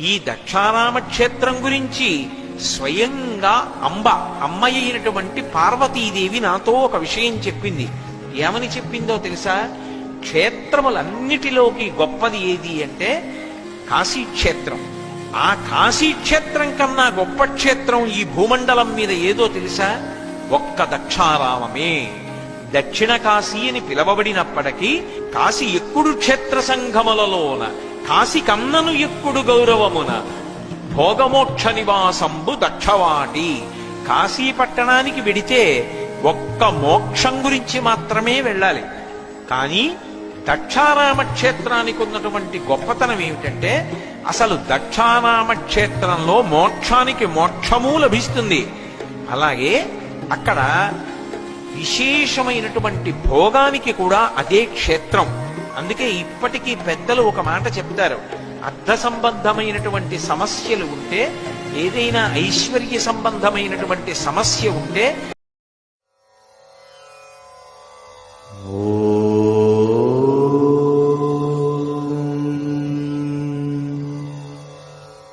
ఈ దక్షారామ క్షేత్రం గురించి స్వయంగా అంబ అమ్మ అయినటువంటి పార్వతీదేవి నాతో ఒక విషయం చెప్పింది. ఏమని చెప్పిందో తెలుసా? క్షేత్రములన్నిటిలోకి గొప్పది ఏది అంటే కాశీక్షేత్రం. ఆ కాశీక్షేత్రం కన్నా గొప్ప క్షేత్రం ఈ భూమండలం మీద ఏదో తెలుసా? ఒక్క దక్షారామమే. దక్షిణ కాశీ అని పిలవబడినప్పటికీ కాశీ ఎక్కుడు క్షేత్ర సంఘములలోన కాశీ కన్నను ఎక్కుడు గౌరవమున? భోగమోక్ష నివాసంబు దక్షవాటి. కాశీ పట్టణానికి వెడితే ఒక్క మోక్షం గురించి మాత్రమే వెళ్ళాలి. కానీ దక్షారామ క్షేత్రానికి ఉన్నటువంటి గొప్పతనం ఏమిటంటే అసలు దక్షారామ క్షేత్రంలో మోక్షానికి మోక్షము లభిస్తుంది. అలాగే అక్కడ విశేషమైనటువంటి భోగానికి కూడా అదే క్షేత్రం. అందుకే ఇప్పటికీ పెద్దలు ఒక మాట చెప్తారు. అర్థ సంబంధమైనటువంటి సమస్యలు ఉంటే ఏదైనా ఐశ్వర్య సంబంధమైనటువంటి సమస్య ఉంటే